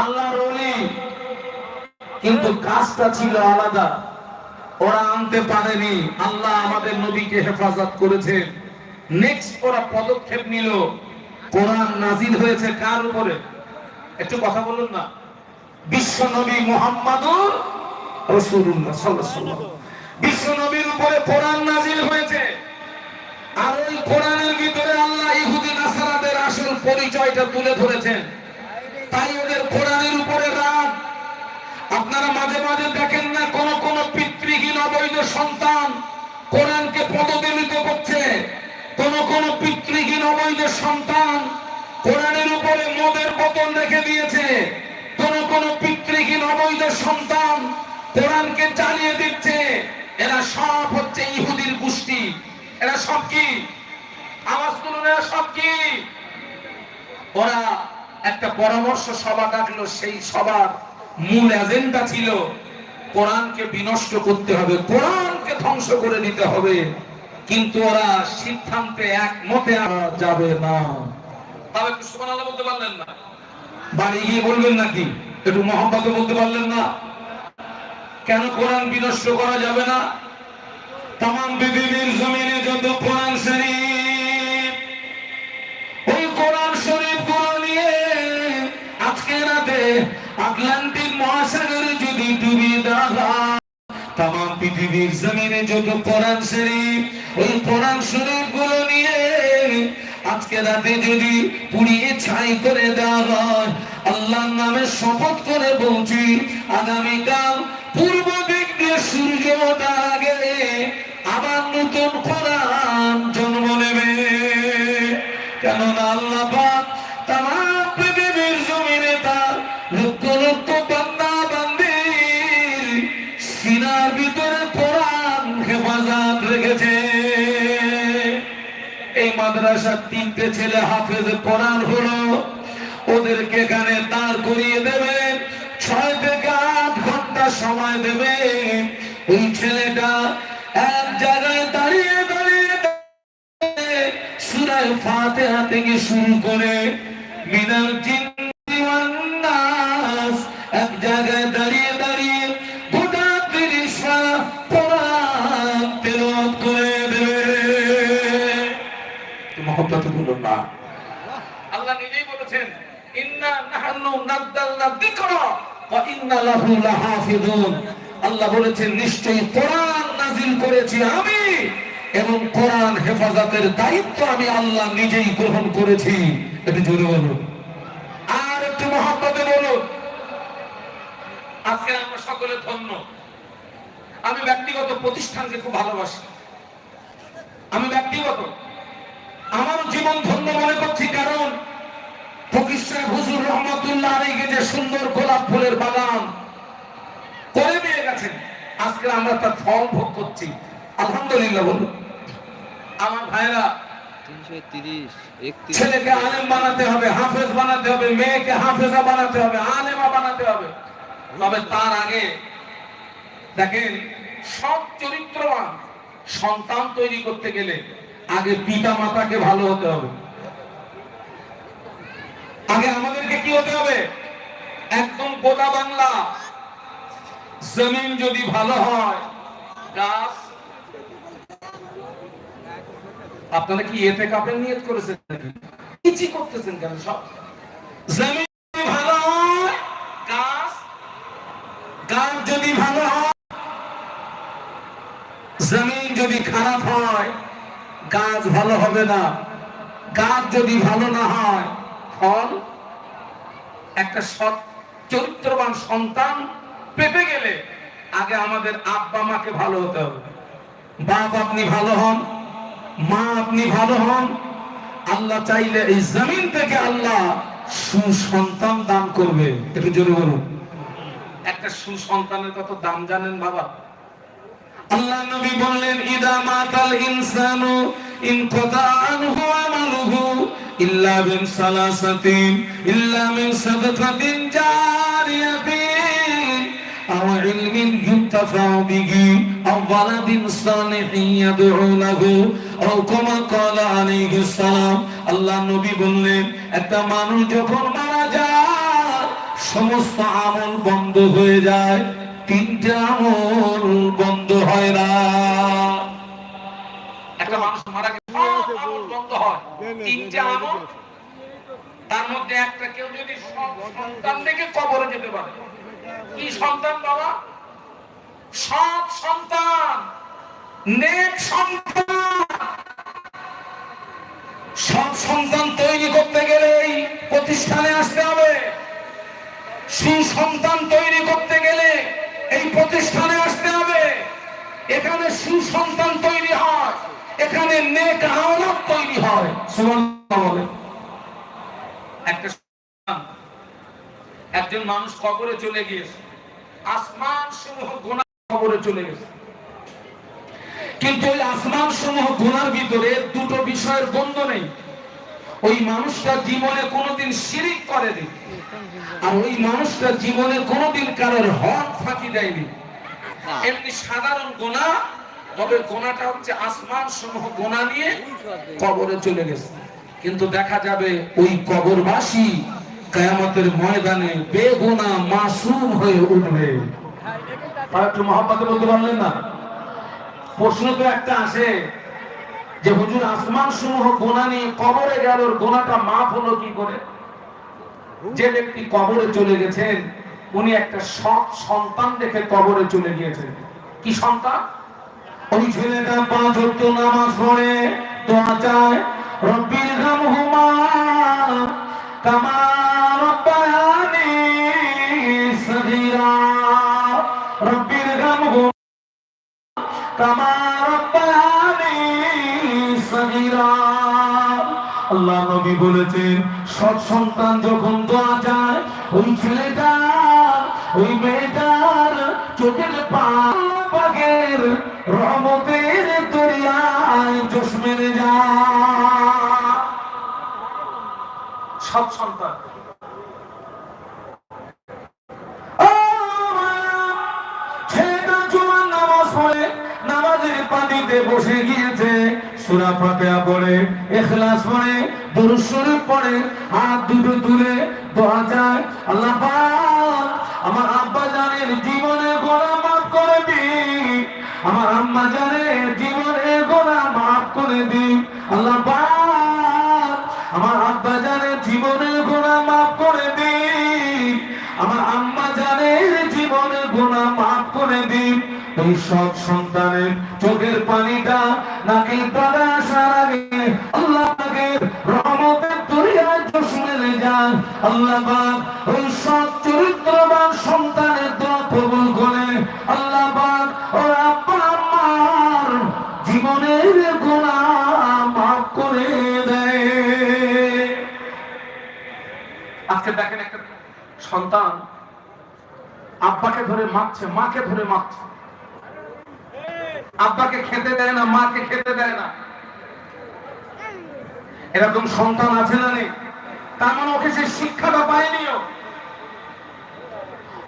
আল্লাহর কিন্তু কাজটা ছিল আলাদা। ওরা আনতে পারেনি। আল্লাহ আমাদের নবীকে হেফাজত করেছে নেক্সট ওরা পদক্ষেপ নিল। কোরআন নাজিল হয়েছে কার উপরে? একটু কথা বলুন না। বিশ্ব নবী মোহাম্মদুর রসুল্লাহ বিশ্ব নবীর উপরে কোরআন নাজিল হয়েছে। আর ওই কোরআনের ভিতরে আল্লাহ ইহুদি, নাসারাদের আসল পরিচয়টা তুলে ধরেছেন। তাই ওদের কোরআনের উপরে রাগ। আপনারা মাঝে মাঝে দেখেন না, কোন কোন পিতৃহীন অবৈধ সন্তান কোরআনকে পদদলিত করছে। কোন কোন পিতৃহীন অবৈধ সন্তান কোরআনের উপরে মদের বোতল রেখে দিয়েছে। কোন কোন পিতৃহীন অবৈধ সন্তান কোরআনকে জ্বালিয়ে দিচ্ছে। এরা সব হচ্ছে ইহুদির গোষ্ঠী। এরা সব কি? আওয়াজ তুলুন, এরা সব কি? ওরা একটা পরামর্শ সভা ডাকলো, সেই সভার মূল এজেন্ডা ছিল, কোরআনকে বিনষ্ট করতে হবে, কোরআনকে ধ্বংস করে দিতে হবে। কিন্তু ওরা সিদ্ধান্তে একমতে যাবে না। তবে একটু সুবহানাল্লাহ বলতে পারলেন না? বাড়ি গিয়ে বলবেন নাকি? একটু মোহাম্মদে বলতে পারলেন না? কেন কোরআন বিনষ্ট করা যাবে না? তাম পৃথিবীর জমিনে যত কোরআন আটলান্টিক মহাসাগরে যদি ডুবিয়ে দেওয়া হয় তাম পৃথিবীর জমিনে যত কোরআন শরীফ, ওই কোরআন শরীফগুলো নিয়ে আজকে রাতে যদি পুড়িয়ে ছাই করে দেওয়া হয়, আল্লাহর নামে শপথ করে বলছি, আগামীকাল পূর্ব দিক দিয়ে সূর্য ওঠার আগে আবার নতুন কোরআন জন্ম নেবে। কেননা আল্লাহ মাদ্রাসার তিনটে ছেলে হাফেজ কোরআন হলো। ওদেরকে এখানে দাঁড় করিয়ে দেবে, ছয় থেকে আট ঘণ্টা সময় দেবে। ওই ছেলেটা এক জায়গায় দাঁড়িয়ে দাঁড়িয়ে সুরায় হাতে গিয়ে শুরু করে মিনার জিন্নি না? আল্লাহ নিজেই বলেছেন, ইন্না ওয়া ইন্না লাহু আল্লাহ বলেছেন, নিশ্চয়ই কোরআন করেছি আমি এবং কোরআন হেফাজতের দায়িত্ব আমি আল্লাহ নিজেই গ্রহণ করেছি। একটু জোরে আর একটু বলুন। আজকে আমরা সকলে ধন্য। আমি ব্যক্তিগত প্রতিষ্ঠানকে খুব ভালোবাসি। আমি ব্যক্তিগত। আমার জীবন ধন্য মনে করছি কারণ ফকির সাহেব হুজুর রহমতুল্লাহ আলীকে যে সুন্দর গোলাপ ফুলের বাগান করে দিয়ে গেছেন। আজকে আমরা তার ফল ভোগ করছি। আলহামদুলিল্লাহ বলুন। আমার ভাইরা ছেলেকে আলেম বানাতে হবে হাফেজ বানাতে হবে মেয়েকে হাফেজা বানাতে হবে আলেমা বানাতে হবে। তবে তার আগে দেখেন সব চরিত্রবান সন্তান তৈরি করতে গেলে আগে পিতা মাতাকে ভালো হতে হবে। আগে আমাদেরকে কি হতে হবে? একদম গোদা বাংলা। জমিন যদি ভালো হয়, গাছ। আপনারা কি এতে কাপের নিয়ত করেছেন নাকি? কিচি করতেছেন কেন সব? জমিন ভালো হয়, গাছ। গাছ যদি ভালো হয়, জমিন যদি খারাপ হয় গাছ ভালো হবে না। কাজ যদি ভালো না হয়, ফল, একটা সৎ, চরিত্রবান সন্তান পেতে গেলে আগে আমাদের আব্বা মাকে ভালো হতে হবে। বাপ আপনি ভালো হন, মা আপনি ভালো হন, আল্লাহ চাইলে এই জমিন থেকে আল্লাহ সুসন্তান দান করবে। একটু জোরে বলুন। একটা সুসন্তানের কত দাম জানেন বাবা? আল্লাহ নবী বললেন, ইদা মাতাল ইনসানু ইন কদা আনহু আমালুহু ইল্লা বিন সালাসাতিন, ইল্লা মিন সাদাকাতিন জারিয়াতিন, আও ইলমিন ইউনতাফাউ বিহি, আও ওয়ালাদিন সালিহিন ইয়াদউ লাহু আও কামা ক্বালা আলাইহিস সালাম। আল্লাহ নবী বললেন, একটা মানুষ যখন মারা যায়, সমস্ত আমল বন্ধ হয়ে যায়। তিনটা আমল বন্ধ হয় না। একটা মানুষ মারা বন্ধ হয়। তিনটা আমল তার মধ্যে একটা কেউ যদি সন্তান কবরে যেতে পারে, কি সন্তান বাবা? সব সন্তান, নেক সন্তান। সব সন্তান তৈরি করতে গেলে এই প্রতিষ্ঠানে আসতে হবে। সুসন্তান তৈরি করতে গেলে এই প্রতিষ্ঠানে আসতে হবে। এখানে সুসন্তান তৈরি হয়, এখানে নেক আওলাদ তৈরি হয়। একটা একজন মানুষ কবরে চলে গিয়েছে। আসমান সমূহ গোনা কবরে চলে গেছে। কিন্তু ওই আসমান সমূহ গোনার ভিতরে দুটো বিষয়ের বন্ধ নেই। ওই মানুষটা জীবনে কোনোদিন শিরিক করেনি। আর ওই মানুষটা জীবনে কোনোদিন কারোর হক ফাঁকি দেয়নি। এমনি সাধারণ গোনা তবে গোনাটা হচ্ছে আসমান সমূহ গোনা নিয়ে কবরে চলে গেছে। কিন্তু দেখা যাবে ওই কবরবাসী কায়ামতের ময়দানে বেগুনা মাসুম হয়ে উঠবে। আর একটু মহাব্বাতে বলতে পারলেন না? প্রশ্ন তো একটা আসে যে হুজুর আসমান সমূহ গোনা নিয়ে কবরে গেল গোনাটা মাফ হলো কি করে? যে ব্যক্তি কবরে চলে গেছেন, উনি একটা সৎ সন্তান দেখে কবরে চলে গিয়েছেন। কি সন্তান? ওই ছেলেটা পাঁচ ওয়াক্ত নামাজ পড়ে, দোয়া চায়, রব্বির গামহুমা কামা রব্বায়ানি সগীরা, রব্বির গামহুমা কামা নবী বলেছেন, সৎ সন্তান যখন দোয়া যায়, ওই ছেলেটা, ওই মেয়েটার চোখের পাগের রহমতের দরিয়ায় জোশ মেরে নামাজের পানিতে বসে গিয়েছে, সূরা ফাতিহা পড়ে ইখলাস পড়ে দুরূদ পড়ে হাত দুটো তুলে দোয়া চায় আল্লাহ আমার আব্বা জানের জীবনে গোনা মাফ করে দি আমার আম্মা জানের জীবনে গোনা মাফ করে দি আল্লাহ আমার আব্বা জানের জীবনে গোনা মাফ করে দি আমার আম্মা জানের জীবনে গোনা মাফ করে দিন। এই সব সন্তানের চোখের পানিটা নাকি তারা পাক ওই সব চরিত্রবান সন্তানের দোয়া কবুল করে। আল্লাহ পাক ও আব্বা, আম্মার জীবনের গোনা মাফ করে দেয় আজকে দেখেন একটা সন্তান আব্বাকে ধরে মারছে, মাকে ধরে মারছে। আব্বাকে খেতে দেয় না, মাকে খেতে দেয় না। এরকম সন্তান আছে না নেই? তার মানে ওকে সেই শিক্ষাটা পায়নি।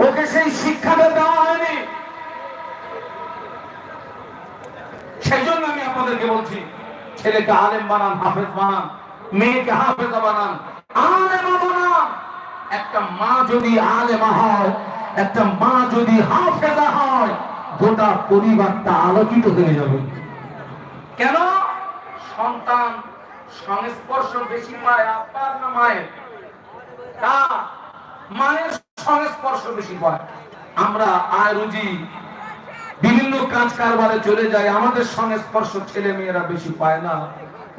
ওকে সেই শিক্ষাটা দেওয়া হয়নি। সেই জন্য আমি আপনাদেরকে বলছি, ছেলেকে আলেম বানান, হাফেজ বানান, মেয়েকে হাফেজা বানান বানান একটা মা যদি আলেমা হয়, একটা মা যদি হাফেজা হয়, গোটা পরিবারটা আলোকিত হয়ে যাবে। কেন? সন্তান সংস্পর্শ বেশি পায় আব্বার না মায়ের। তা মায়ের সংস্পর্শ বেশি পায়। আমরা আয় রুজি বিভিন্ন কাজ কারবারে চলে আমাদের সংস্পর্শ ছেলে মেয়েরা বেশি পায় না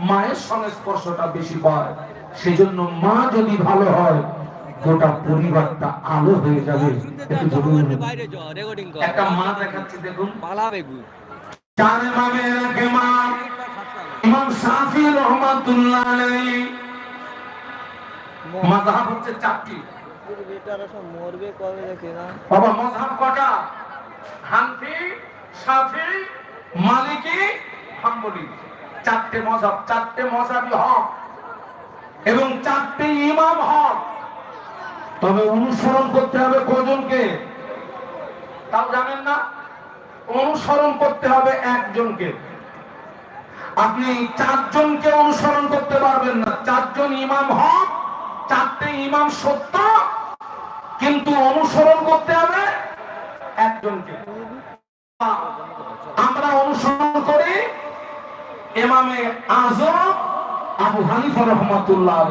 মায়ের সংস্পর্শটা বেশি পায়। সেজন্য মা যদি ভালো হয় গোটা পরিবারটা আলো হয়ে যাবে। একটু জরুরি মা দেখাচ্ছি দেখুন। চার এক ইমাম ইমাম শাফি রহমাতুল্লাহ আলাইহি। মাযহাব হচ্ছে চারটি। মরবে কবে দেখে না। বাবা মযহাব কটা? হানফি শাফি মালিকি হাম্বলি। চারটে মযহাব চারটে মযহাবই হক এবং চারটে ইমাম হক। তবে অনুসরণ করতে হবে কজনকে? তাও জানেন না? অনুসরণ করতে হবে একজনকে। আপনি চারজনকে অনুসরণ করতে পারবেন না। চারজন ইমাম হক, চারটে ইমাম সত্য, কিন্তু অনুসরণ করতে হবে একজনকে। আমরা অনুসরণ করি এমামে আজম আবু হানিফা রহমতুল্লাহ